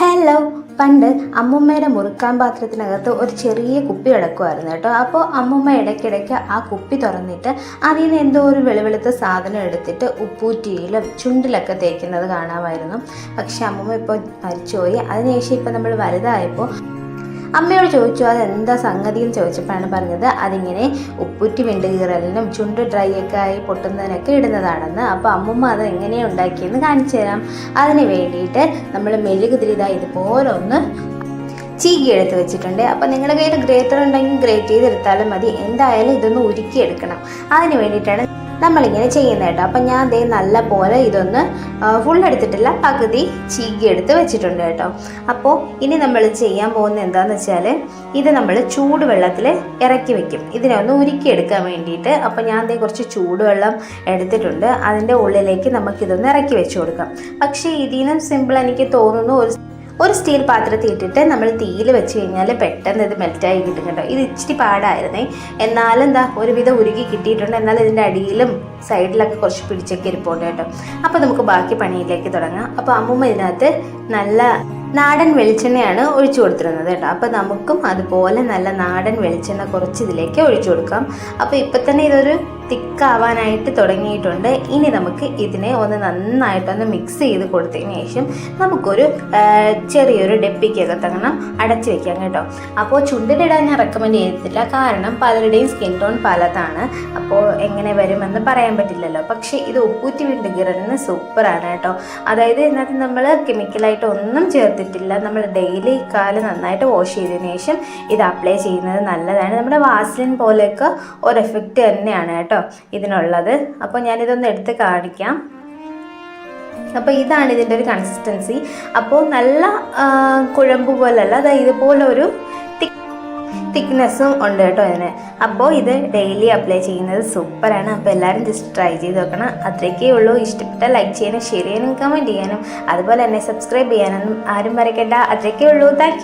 Hello പണ്ട് അമ്മുമ്മയുടെ മുറുക്കാൻ പാത്രത്തിനകത്ത് ഒരു ചെറിയ കുപ്പി കിടക്കുമായിരുന്നു കേട്ടോ. അപ്പോൾ അമ്മുമ്മ ഇടയ്ക്കിടയ്ക്ക് ആ കുപ്പി തുറന്നിട്ട് അതിൽ നിന്ന് എന്തോ ഒരു വെളുവെളുത്ത സാധനം എടുത്തിട്ട് ഉപ്പൂറ്റിയിലും ചുണ്ടിലൊക്കെ തേക്കുന്നത് കാണാമായിരുന്നു. പക്ഷെ അമ്മുമ്മ ഇപ്പോൾ മരിച്ചുപോയി. അതിനുശേഷം ഇപ്പോൾ നമ്മൾ വലുതായപ്പോൾ അമ്മയോട് ചോദിച്ചു അതെന്താ സംഗതി? എന്ന് ചോദിച്ചപ്പോഴാണ് പറഞ്ഞത് അതിങ്ങനെ ഉപ്പുറ്റി വിണ്ട് കീറലിനും ചുണ്ട് ഡ്രൈ ഒക്കെ ആയി പൊട്ടുന്നതിനൊക്കെ ഇടുന്നതാണെന്ന്. അപ്പോൾ അമ്മമ്മ അത് എങ്ങനെയാണ് ഉണ്ടാക്കിയെന്ന് കാണിച്ചു തരാം. അതിന് വേണ്ടിയിട്ട് നമ്മൾ മെഴുകുതിരിത ഇതുപോലെ ഒന്ന് ചീകി എടുത്ത് വെച്ചിട്ടുണ്ട്. അപ്പോൾ നിങ്ങളുടെ കയ്യിൽ ഗ്രേറ്റർ ഉണ്ടെങ്കിൽ ഗ്രേറ്റ് ചെയ്തെടുത്താലും മതി. എന്തായാലും ഇതൊന്ന് ഉരുക്കിയെടുക്കണം. അതിന് വേണ്ടിയിട്ടാണ് നമ്മളിങ്ങനെ ചെയ്യുന്നത് കേട്ടോ. അപ്പം ഞാൻ ദേ നല്ല പോലെ ഇതൊന്ന് ഫുൾ എടുത്തിട്ടില്ല പകുതി ചീകി എടുത്ത് വെച്ചിട്ടുണ്ട് കേട്ടോ. അപ്പോൾ ഇനി നമ്മൾ ചെയ്യാൻ പോകുന്ന എന്താണെന്ന് വെച്ചാൽ ഇത് നമ്മൾ ചൂടുവെള്ളത്തിൽ ഇറക്കി വെക്കും. ഇതിനെ ഒന്ന് ഉരുക്കിയെടുക്കാൻ വേണ്ടിയിട്ട് അപ്പോൾ ഞാൻ ദേ കുറച്ച് ചൂടുവെള്ളം എടുത്തിട്ടുണ്ട്. അതിന്റെ ഉള്ളിലേക്ക് നമുക്കിതൊന്ന് ഇറക്കി വെച്ച് കൊടുക്കാം. പക്ഷേ ഇതിൽ നിന്നും സിമ്പിൾ എനിക്ക് തോന്നുന്നു ഒരു ഒരു സ്റ്റീൽ പാത്രത്തിൽ ഇട്ടിട്ട് നമ്മൾ തീയിൽ വെച്ച് കഴിഞ്ഞാൽ പെട്ടെന്ന് ഇത് മെൽറ്റായി കിട്ടും കേട്ടോ. ഇത് ഇച്ചിരി പാടായിരുന്നേ. എന്നാലും എന്താ ഒരുവിധം ഉരുകി കിട്ടിയിട്ടുണ്ട്. എന്നാൽ ഇതിന്റെ അടിയിലും സൈഡിലൊക്കെ കുറച്ച് പിടിച്ചൊക്കെ ഇരിപ്പുണ്ട് കേട്ടോ. അപ്പോൾ നമുക്ക് ബാക്കി പണിയിലേക്ക് തുടങ്ങാം. അപ്പോൾ അമ്മൂമ്മ ഇതിനകത്ത് നല്ല നാടൻ വെളിച്ചെണ്ണയാണ് ഒഴിച്ചു കൊടുത്തിരുന്നത് കേട്ടോ. അപ്പോൾ നമുക്കും അതുപോലെ നല്ല നാടൻ വെളിച്ചെണ്ണ കുറച്ച് ഇതിലേക്ക് ഒഴിച്ചു കൊടുക്കാം. അപ്പോൾ ഇപ്പം തന്നെ ഇതൊരു തിക്കാവാനായിട്ട് തുടങ്ങിയിട്ടുണ്ട്. ഇനി നമുക്ക് ഇതിനെ ഒന്ന് നന്നായിട്ടൊന്ന് മിക്സ് ചെയ്ത് കൊടുത്തതിന് ശേഷം നമുക്കൊരു ചെറിയൊരു ചെറിയൊരു തങ്ങണം അടച്ചു വെക്കാം കേട്ടോ. അപ്പോൾ ചുണ്ടിലിടാൻ ഞാൻ റെക്കമെൻഡ് ചെയ്തിട്ടില്ല. കാരണം പലരുടെയും സ്കിൻ ടോൺ പലതാണ്. അപ്പോൾ എങ്ങനെ വരുമെന്ന് പറയാൻ പറ്റില്ലല്ലോ. പക്ഷേ ഇത് ഉപ്പൂറ്റി വിണ്ടുകിറന്ന് സൂപ്പറാണ് കേട്ടോ. അതായത് ഇതിനകത്ത് നമ്മൾ കെമിക്കലായിട്ട് ഒന്നും ചേർത്തിട്ടില്ല. നമ്മൾ ഡെയിലി കാൽ നന്നായിട്ട് വാഷ് ചെയ്തതിന് ശേഷം ഇത് അപ്ലൈ ചെയ്യുന്നത് നല്ലതാണ്. നമ്മുടെ വാസ്ലിൻ പോലെയൊക്കെ ഒരു എഫക്റ്റ് തന്നെയാണ് കേട്ടോ. ഇതിനുള്ളത്. അപ്പോൾ ഞാനിതൊന്ന് എടുത്ത് കാണിക്കാം. അപ്പോൾ ഇതാണ് ഇതിന്റെ ഒരു കൺസിസ്റ്റൻസി അപ്പോൾ നല്ല കുഴമ്പ് പോലല്ല അതായത് ഇതുപോലെ ഒരു തിക്നെസ്സും ഉണ്ട് കേട്ടോ ഇതിന്. അപ്പോൾ ഇത് ഡെയിലി അപ്ലൈ ചെയ്യുന്നത് സൂപ്പറാണ് അപ്പോൾ എല്ലാവരും ജസ്റ്റ് ട്രൈ ചെയ്ത് നോക്കണം. അത്രയ്ക്കേ ഉള്ളൂ. ഇഷ്ടപ്പെട്ട ലൈക്ക് ചെയ്യാനും ഷെയർ ചെയ്യാനും കമന്റ് ചെയ്യാനും അതുപോലെ തന്നെ സബ്സ്ക്രൈബ് ചെയ്യാനൊന്നും ആരും മറക്കണ്ട. അത്രയ്ക്കേ ഉള്ളൂ. താങ്ക്